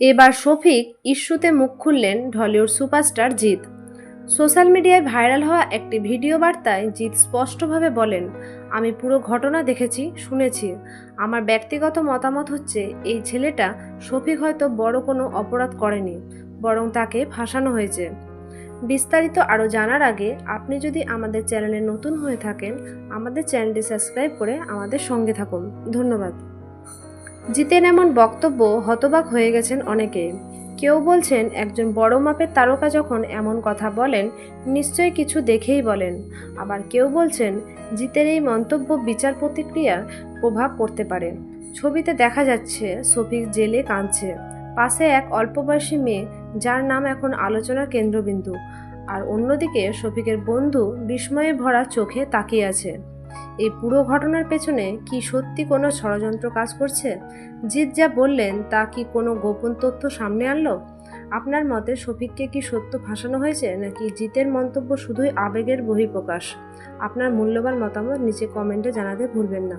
এবার শফিক ইস্যুতে মুখ খুললেন ঢলিউড সুপারস্টার জিৎ। সোশ্যাল মিডিয়ায় ভাইরাল হওয়া একটি ভিডিও বার্তায় জিৎ স্পষ্টভাবে বলেন, আমি পুরো ঘটনা দেখেছি, শুনেছি। আমার ব্যক্তিগত মতামত হচ্ছে, এই ছেলেটা শফিক হয়তো বড় কোনো অপরাধ করেনি, বরং তাকে ফাঁসানো হয়েছে। বিস্তারিত আরও জানার আগে, আপনি যদি আমাদের চ্যানেলে নতুন হয়ে থাকেন, আমাদের চ্যানেলটি সাবস্ক্রাইব করে আমাদের সঙ্গে থাকুন। ধন্যবাদ। জিতেন এমন বক্তব্য হতবাক হয়ে গেছেন অনেকে। কেউ বলছেন, একজন বড় মাপের তারকা যখন এমন কথা বলেন, নিশ্চয়ই কিছু দেখেই বলেন। আবার কেউ বলছেন, জিতের এই মন্তব্য বিচার প্রতিক্রিয়ার প্রভাব পড়তে পারে। ছবিতে দেখা যাচ্ছে, শফিক জেলে কাঁদছে। পাশে এক অল্পবয়সী মেয়ে, যার নাম এখন আলোচনার কেন্দ্রবিন্দু। আর অন্যদিকে শফিকের বন্ধু বিস্ময়ে ভরা চোখে তাকিয়ে আছে। এই পুরো ঘটনার পেছনে কি সত্যি কোনো ষড়যন্ত্র কাজ করছে? জিৎ যা বললেন, তা কি কোনো গোপন তথ্য সামনে আনলো? আপনার মতে শফিককে কি সত্য ফাঁসানো হয়েছে, নাকি জিতের মন্তব্য শুধুই আবেগের বহিঃপ্রকাশ? আপনার মূল্যবান মতামত নিচে কমেন্টে জানাতে ভুলবেন না।